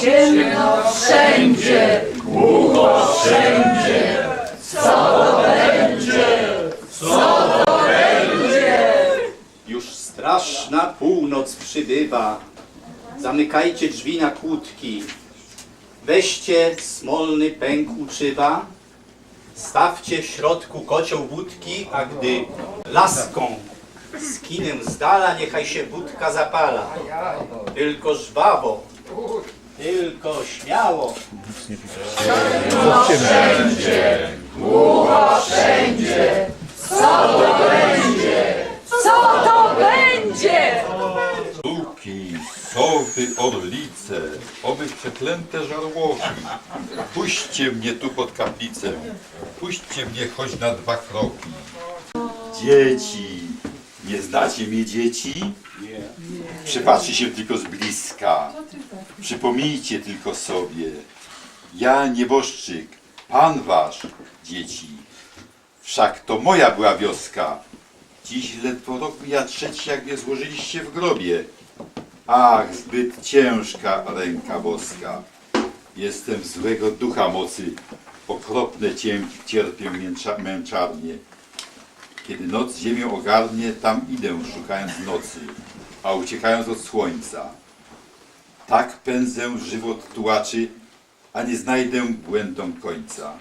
Ciemno wszędzie, głucho wszędzie. Co to będzie? Co to będzie? Już straszna północ przybywa. Zamykajcie drzwi na kłódki. Weźcie smolny pęk uczywa. Stawcie w środku kocioł wódki, a gdy laską skinę z dala, niechaj się wódka zapala. Tylko żwawo, tylko śmiało. Co to będzie? Luki, sowy, orlice, oby przeklęte żarłoki. Puśćcie mnie tu pod kaplicę, puśćcie mnie choć na dwa kroki. Dzieci, nie znacie mnie dzieci? Nie. Przypatrzcie się tylko z bliska, przypomnijcie tylko sobie. Ja nieboszczyk, pan wasz, dzieci. Wszak to moja była wioska. Dziś ledwo rok mija trzeci, jak mnie złożyliście w grobie. Ach, zbyt ciężka ręka boska. Jestem złego ducha mocy, okropne cięgi cierpię męcza, męczarnie. Kiedy noc ziemię ogarnie, tam idę, szukając nocy, a uciekając od słońca. Tak pędzę żywot tułaczy, a nie znajdę błędom końca.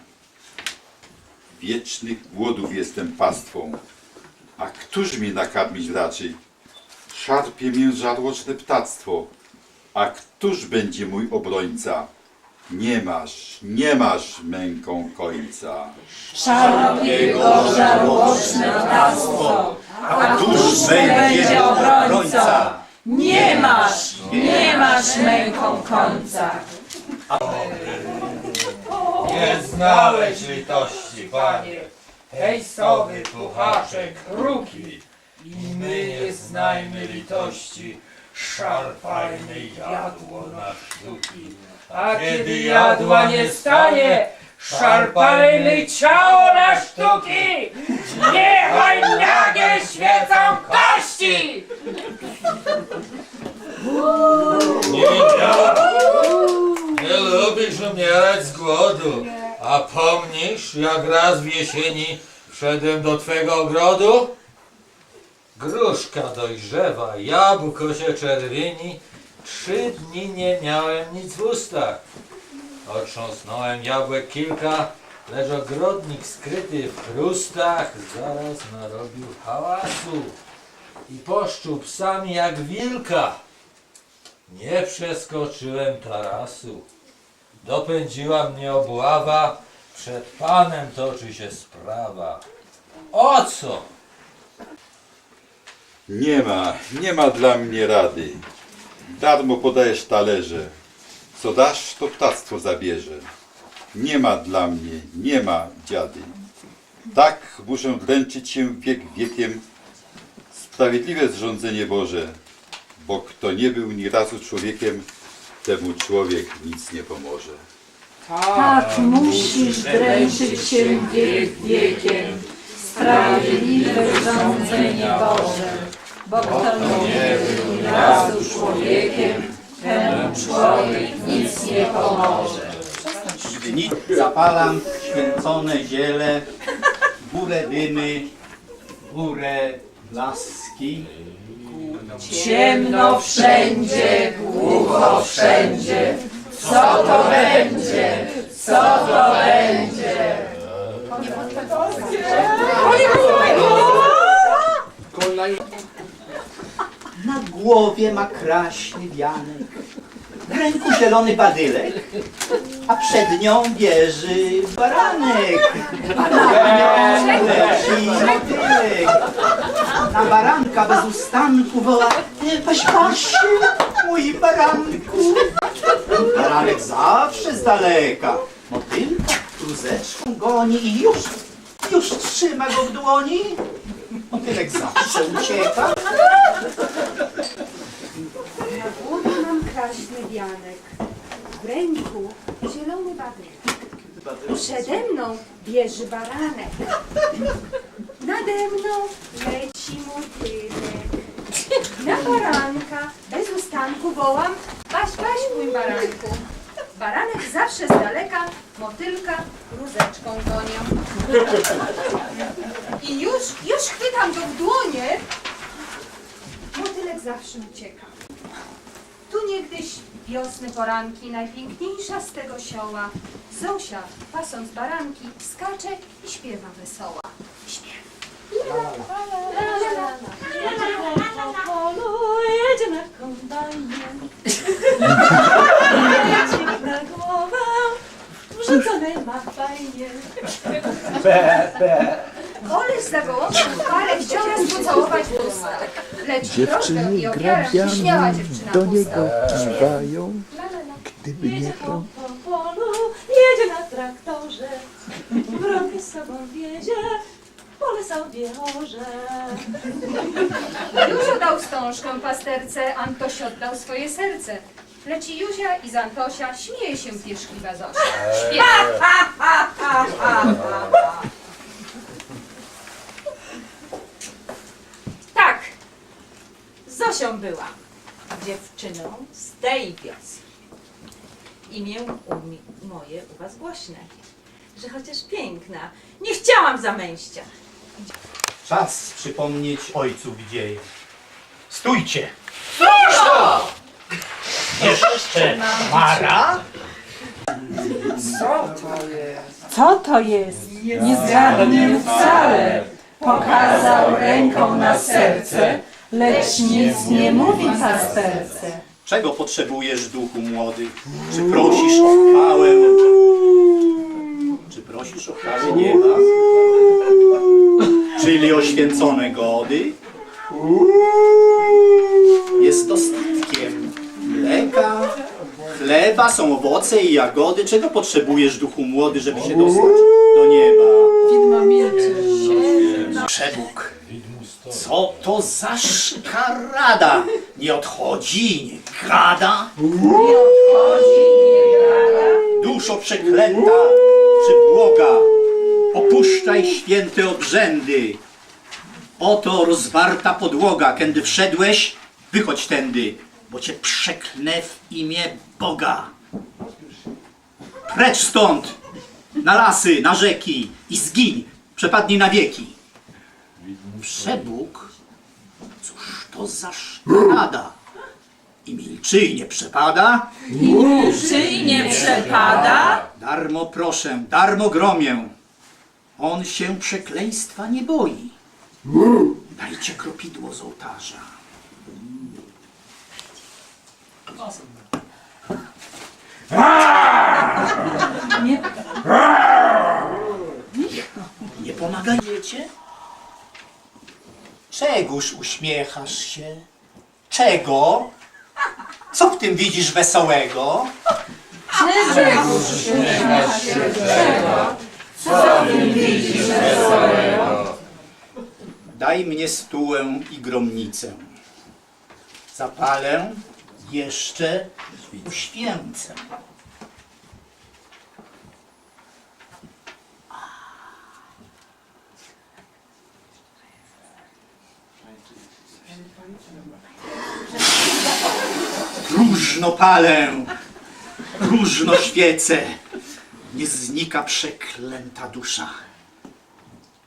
Wiecznych głodów jestem pastwą, a któż mnie nakarmić raczy? Szarpie mię żarłoczne ptactwo, a któż będzie mój obrońca? Nie masz, nie masz męką końca. Szarpie go żarłoczne ptactwo, a któż będzie obrońca? Nie masz, nie masz męką końca. Nie znałeś litości, panie. Hej, sowy, puchaczek, ruki. I my nie znajmy litości. Szarpajmy jadło na sztuki. A kiedy jadła nie stanie, szarpajmy ciało na sztuki. A pomnisz, jak raz w jesieni wszedłem do twego ogrodu? Gruszka dojrzewa, jabłko się czerwieni. Trzy dni nie miałem nic w ustach. Otrząsnąłem jabłek kilka, lecz ogrodnik skryty w chrustach zaraz narobił hałasu i poszczuł psami jak wilka. Nie przeskoczyłem tarasu. Dopędziła mnie obława, przed panem toczy się sprawa. O co? Nie ma, nie ma dla mnie rady. Darmo podajesz talerze. Co dasz, to ptactwo zabierze. Nie ma dla mnie, nie ma dziady. Tak muszę dręczyć się wiek wiekiem. Sprawiedliwe zrządzenie Boże, bo kto nie był ni razu człowiekiem, temu człowiek nic nie pomoże. Tak musisz dręczyć się wiek wiekiem. Sprawiedliwe rządzenie Boże. Bo kto nie był razu człowiekiem, temu człowiek nic nie pomoże. Gdy nic zapalam święcone ziele, górę dymy, górę laski. Ciemno wszędzie, głucho wszędzie. Co to będzie? Co to będzie? Na głowie ma kraśny wianek, w ręku zielony badylek, a przed nią bierze baranek, a na baranka bez ustanku woła, paś pasiu, mój baranku. Baranek zawsze z daleka, motylka truzeczką goni i już, już trzyma go w dłoni. Motylek zawsze ucieka, kraśny wianek, w ręku zielony badynek. Przede mną bierze baranek, nade mną leci motylek. Na baranka bez ustanku wołam, Paś, paś, mój baranku. Baranek zawsze z daleka motylka rózeczką gonię. I już, już chwytam go w dłonie. Motylek zawsze ucieka. Niegdyś wiosny poranki, najpiękniejsza z tego sioła. Zosia, pasąc baranki, skacze i śpiewa wesoła. Śpiewa. Jedzie na kombajnie. Jedzie na głowę. Wrzucone ma fajnie. Koleś zawołał parę, chciał raz pocałować w usta. Lecz Dziewczyny i ofiara śmiała grabiami dziewczyna do w niego usta. kiwają. Gdyby nie Jedzie to, po, po polu, jedzie na traktorze. Wrogi z sobą wiezie, pole sobie orze. Józio dał wstążkę pasterce, Antoś oddał swoje serce. Leci Józia i z Antosia śmieje się pierzchliwa Zosia. Śpiewa. Zosią była dziewczyną z tej wioski. Imię umi, moje u was głośne, że chociaż piękna, nie chciałam zamęścia. Czas przypomnieć ojców dzieje. Stójcie! Jeszcze Mara? Co to jest? Nie zgadnę wcale. Pokazał ręką na serce, lecz nic nie mówi pasterce. Czego potrzebujesz, duchu młody? Czy prosisz o chwałę? Czy prosisz o chwałę nieba? Czyli o święcone gody? Jest dostatkiem mleka, chleba, są owoce i jagody. Czego potrzebujesz, duchu młody, żeby się dostać do nieba? Widmo milczy. Przebóg. Co to za szkarada? Nie odchodzi, nie gada. Duszo przeklęta, przybłoga, opuszczaj święte obrzędy. Oto rozwarta podłoga, kędy wszedłeś, wychodź tędy, bo cię przeklnę w imię Boga. Precz stąd, na lasy, na rzeki i zgiń, przepadnij na wieki. Przebóg? Cóż to za szkrada? I milczy i nie przepada? Czy nie przepada? Darmo proszę, darmo gromię. On się przekleństwa nie boi. Dajcie kropidło z ołtarza. Nie, Nie pomagajecie? Czegóż uśmiechasz się? Czego? Co w tym widzisz wesołego? Daj mnie stułę i gromnicę. Zapalę, jeszcze uświęcę. Próżno palę, próżno świecę, nie znika przeklęta dusza.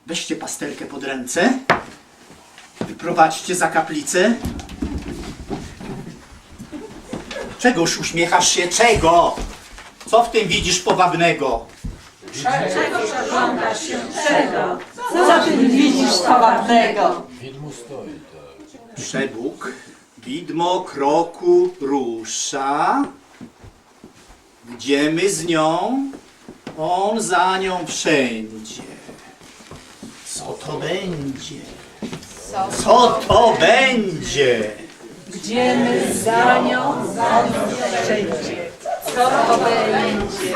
Weźcie pastelkę pod ręce, wyprowadźcie za kaplicę. Czegoż uśmiechasz się? Czego? Co w tym widzisz powabnego? co ty widzisz powabnego? Przebóg, widmo kroku rusza. Gdzie my z nią? On za nią wszędzie. Co to będzie? Co to będzie? Gdzie my za nią, on wszędzie. Co to będzie?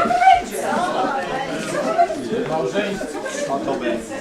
Co to będzie?